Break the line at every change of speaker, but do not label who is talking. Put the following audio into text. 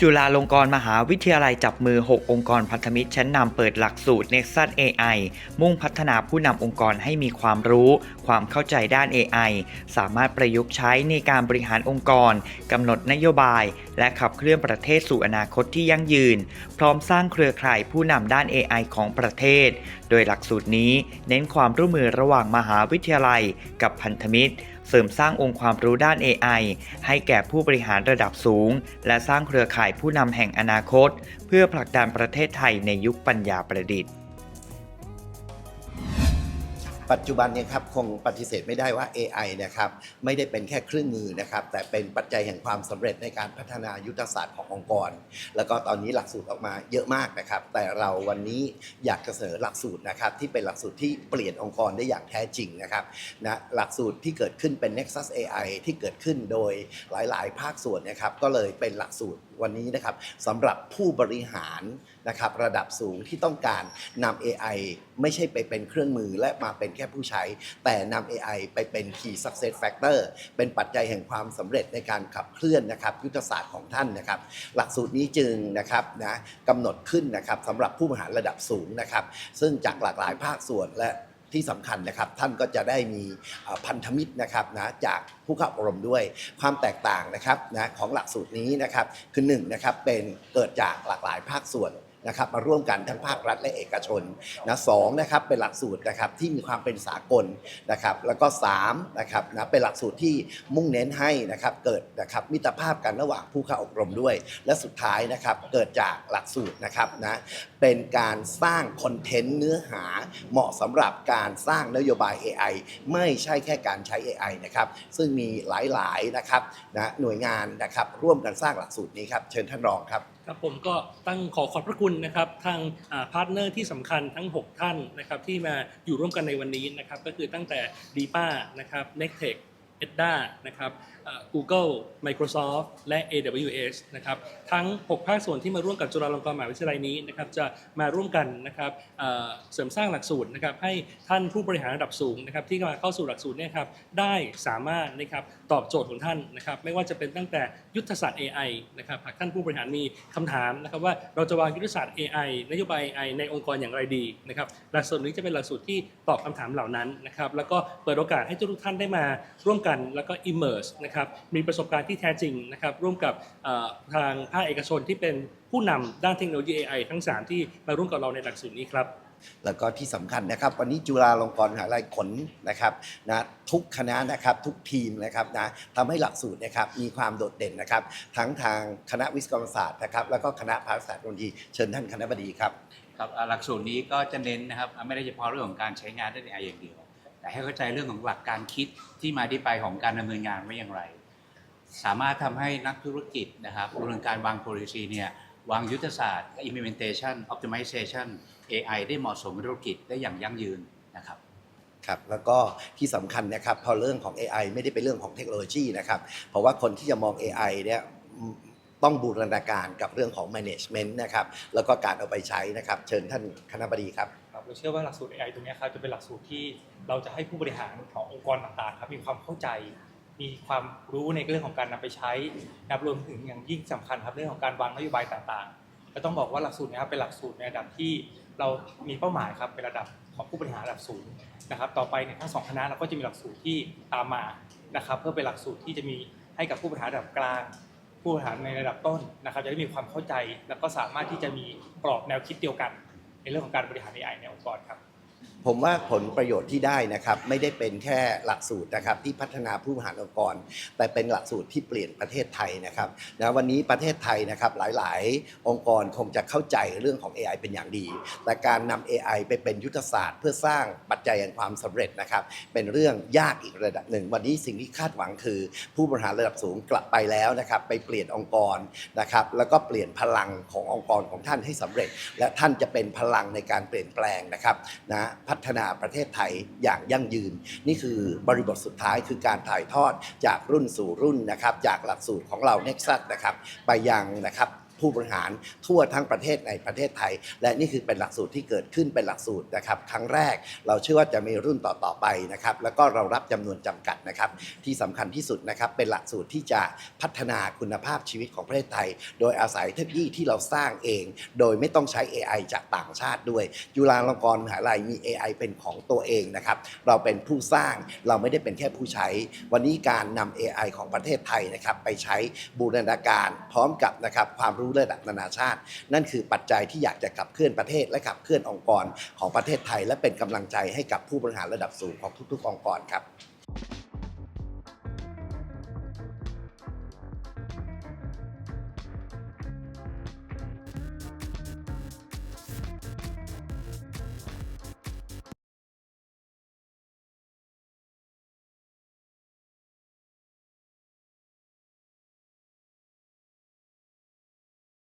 จุฬาลงกรณ์มหาวิทยาลัยจับมือ 6 องค์กรพันธมิตรชั้นนำเปิดหลักสูตร Nexus AI มุ่งพัฒนาผู้นำองค์กรให้มีความรู้ ความเข้าใจด้าน AI สามารถประยุกต์ใช้ในการบริหารองค์กรกำหนดนโยบาย และขับเคลื่อนประเทศสู่อนาคตที่ยั่งยืน พร้อมสร้างเครือข่ายผู้นำด้าน AI ของประเทศ โดยหลักสูตรนี้เน้นความร่วมมือระหว่างมหาวิทยาลัย กับพันธมิตร เสริมสร้างองค์ความรู้ด้าน AI ให้แก่ผู้บริหารระดับสูง และสร้างเครือข่ายผู้นำแห่งอนาคต เพื่อผลักดันประเทศไทยในยุคปัญญาประดิษฐ์
ปัจจุบันเนี่ยครับคงปฏิเสธไม่ได้ว่า AI นะครับไม่ได้เป็นแค่เครื่องมือนะครับแต่เป็นปัจจัยแห่งความสำเร็จในการพัฒนายุทธศาสตร์ขององค์กร แล้วก็ตอนนี้หลักสูตรออกมาเยอะมากนะครับ แต่เราวันนี้อยากจะเสนอหลักสูตรนะครับที่เป็นหลักสูตรที่เปลี่ยนองค์กรได้อย่างแท้จริงนะครับนะหลักสูตรที่เกิดขึ้นเป็น Nexus AI ที่เกิดขึ้นโดยหลาย ๆ ภาคส่วนนะครับก็เลยเป็นหลักสูตร วันนี้นะครับสำหรับผู้บริหารนะครับระดับสูงที่ต้องการนำ AI ไม่ใช่ไปเป็นเครื่องมือและมาเป็นแค่ผู้ใช้ แต่นำ AI ไปเป็น Key Success Factor เป็นปัจจัยแห่งความสำเร็จในการขับเคลื่อนนะครับยุทธศาสตร์ของท่านนะครับ หลักสูตรนี้จึงนะครับนะกำหนดขึ้นนะครับสำหรับผู้บริหารระดับสูงนะครับ ซึ่งจากหลากหลายภาคส่วนและ ที่สำคัญนะครับท่านก็จะได้มีพันธมิตรนะครับนะจากผู้เข้าอบรมด้วยความแตกต่างนะครับนะของหลักสูตรนี้นะครับคือหนึ่งนะครับเป็นเกิดจากหลากหลายภาคส่วน นะครับมาร่วมกันทั้งภาครัฐและเอกชนนะสองนะครับเป็นหลักสูตรนะครับที่มีความเป็นสากลนะครับแล้วก็สามนะครับนะเป็นหลักสูตรที่มุ่งเน้นให้นะครับเกิดนะครับมิตรภาพกันระหว่างผู้เข้าอบรมด้วย และสุดท้ายนะครับเกิดจากหลักสูตรนะครับนะเป็นการสร้างคอนเทนต์เนื้อหาเหมาะสำหรับการสร้างนโยบาย AI ไม่ใช่แค่การใช้ AI นะครับซึ่งมีหลายๆนะครับนะหน่วยงานนะครับร่วมกันสร้างหลักสูตรนี้ครับเชิญท่านรองครับ
ครับผมก็ตั้งขอขอบพระคุณนะครับทางพาร์ทเนอร์ที่สำคัญทั้ง 6 ท่านนะครับที่มาอยู่ร่วมกันในวันนี้นะครับก็คือตั้งแต่ดีป้านะครับ n e c t e c h EDDA นะครับ Google Microsoft และ AWS นะครับทั้ง 6 ภาคส่วนที่มาร่วมกับจุฬาลงกรณ์มหาวิทยาลัยนี้นะครับจะมาร่วมกันนะครับเสริมสร้างหลักสูตรนะครับให้ท่านผู้บริหารระดับสูงนะครับที่มาเข้าสู่หลักสูตรเนี่ยครับได้สามารถนะครับตอบโจทย์ของท่านนะครับไม่ว่าจะเป็นตั้งแต่ยุทธศาสตร์ AI นะครับหากท่านผู้บริหารมีคำถามนะครับว่าเราจะวางยุทธศาสตร์ AI นโยบาย AI ในองค์กรอย่างไรดีนะครับหลักสูตรนี้จะเป็นหลักสูตรที่ตอบคำถามเหล่านั้นนะครับแล้วก็เปิดโอกาสให้ทุกท่านได้มาร่วมกันแล้วก็ immerse นะครับมีประสบการณ์ที่แท้จริงนะครับร่วมกับเอ่อทางภาคเอกชนที่เป็นผู้นำด้านเทคโนโลยี AI ทั้ง 3 ที่มาร่วมกับเราในหลักสูตรนี้ครับ
แล้วก็ที่สำคัญนะครับ วันนี้จุฬาลงกรณ์มหาวิทยาลัยขนนะครับนะทุกคณะนะครับทุกทีมนะครับนะทำให้หลักสูตรนะครับมีความโดดเด่นนะครับ ทั้งทางคณะวิศวกรรมศาสตร์นะครับ แล้วก็คณะภาษาสตร์เทคโนโลยีเชิญท่านคณะบดีครับ
ครับอ่าหลักสูตรนี้ก็จะเน้นนะครับอ่าไม่ได้เฉพาะเรื่องของการใช้งานด้าน AI อย่างเดียว แต่ให้เข้าใจเรื่องของหลักการคิดที่มาที่ไปของการดำเนินงานไว่าอย่างไร สามารถทำให้นักธุรกิจนะครับรวมถึงการวาง policy เนี่ยวางยุทธศาสตร์ implementation optimization AI ได้เหมาะสมกับธุรกิจได้อย่างยั่งยืนนะครับ
ครับแล้วก็ที่สำคัญนะครับพอเรื่องของ AI ไม่ได้เป็นเรื่องของเทคโนโลยีนะครับ เพราะว่าคนที่จะมอง AI เนี่ยต้องบูรณาการกับเรื่องของ management นะครับแล้วก็การเอาไปใช้นะครับ เชิญท่านคณะบดีครับ
เราเชื่อว่าหลักสูตร AI ตรงนี้ครับจะเป็นหลักสูตรที่เราจะให้ผู้บริหารขององค์กรต่างๆครับมีความเข้าใจ มีความรู้ในเรื่องของการนำไปใช้นับรวมถึงอย่างยิ่งสำคัญครับเรื่องของการวางนโยบายต่างๆและต้องบอกว่าหลักสูตรนี้ครับเป็นหลักสูตรในระดับที่เรามีเป้าหมายครับเป็นระดับของผู้บริหารระดับสูงนะครับ ต่อไปเนี่ยทั้งสองคณะเราก็จะมีหลักสูตรที่ตามมานะครับ เพื่อเป็นหลักสูตรที่จะมีให้กับผู้บริหารระดับกลาง ผู้บริหารในระดับต้นนะครับ จะได้มีความเข้าใจ แล้วก็สามารถที่จะมีกรอบแนวคิดเดียวกัน เรื่องของการบริหาร AI ในองค์กรครับ
ผมว่าผลประโยชน์ที่ได้นะครับไม่ได้เป็นแค่หลักสูตรนะครับที่พัฒนาผู้บริหารองค์กร แต่เป็นหลักสูตรที่เปลี่ยนประเทศไทยนะครับนะวันนี้ประเทศไทยนะครับหลาย ๆ องค์กรคงจะเข้าใจเรื่องของ AI เป็นอย่างดี แต่การนำ AI ไปเป็นยุทธศาสตร์ เพื่อสร้างปัจจัยแห่งความสำเร็จนะครับเป็นเรื่องยากอีกระดับหนึ่ง วันนี้สิ่งที่คาดหวังคือ ผู้บริหารระดับสูงกลับไปแล้วนะครับไปเปลี่ยนองค์กรนะครับแล้วก็เปลี่ยนพลังขององค์กรของท่านให้สำเร็จ และท่านจะเป็นพลังในการเปลี่ยนแปลงนะครับนะพัฒนาประเทศไทยอย่างยั่งยืน นี่คือบริบทสุดท้ายคือการถ่ายทอดจากรุ่นสู่รุ่นนะครับ จากหลักสูตรของเราเน็กซัสนะครับ ไปยังนะครับ ผู้บริหารทั่วทั้งประเทศในประเทศไทย และนี่คือเป็นหลักสูตรที่เกิดขึ้นเป็นหลักสูตรนะครับครั้งแรกเราเชื่อว่าจะมีรุ่นต่อๆไปนะครับแล้วก็เรารับจำนวนจำกัดนะครับที่สำคัญที่สุดนะครับเป็นหลักสูตรที่จะพัฒนาคุณภาพชีวิตของประเทศไทย โดยอาศัยเทคโนโลยีที่เราสร้างเอง โดยไม่ต้องใช้ AI จากต่างชาติด้วย จุฬาลงกรณ์มหาลัยมี AI เป็นของตัวเองนะครับเราเป็นผู้สร้างเราไม่ได้เป็นแค่ผู้ใช้ วันนี้การนำ AI ของประเทศไทยนะครับไปใช้บูรณาการพร้อมกับนะครับความรู้ระดับนานาชาติ นั่นคือปัจจัยที่อยากจะขับเคลื่อนประเทศและขับเคลื่อนองค์กรของประเทศไทย และเป็นกำลังใจให้กับผู้บริหารระดับสูงของทุก ๆ องค์กรครับ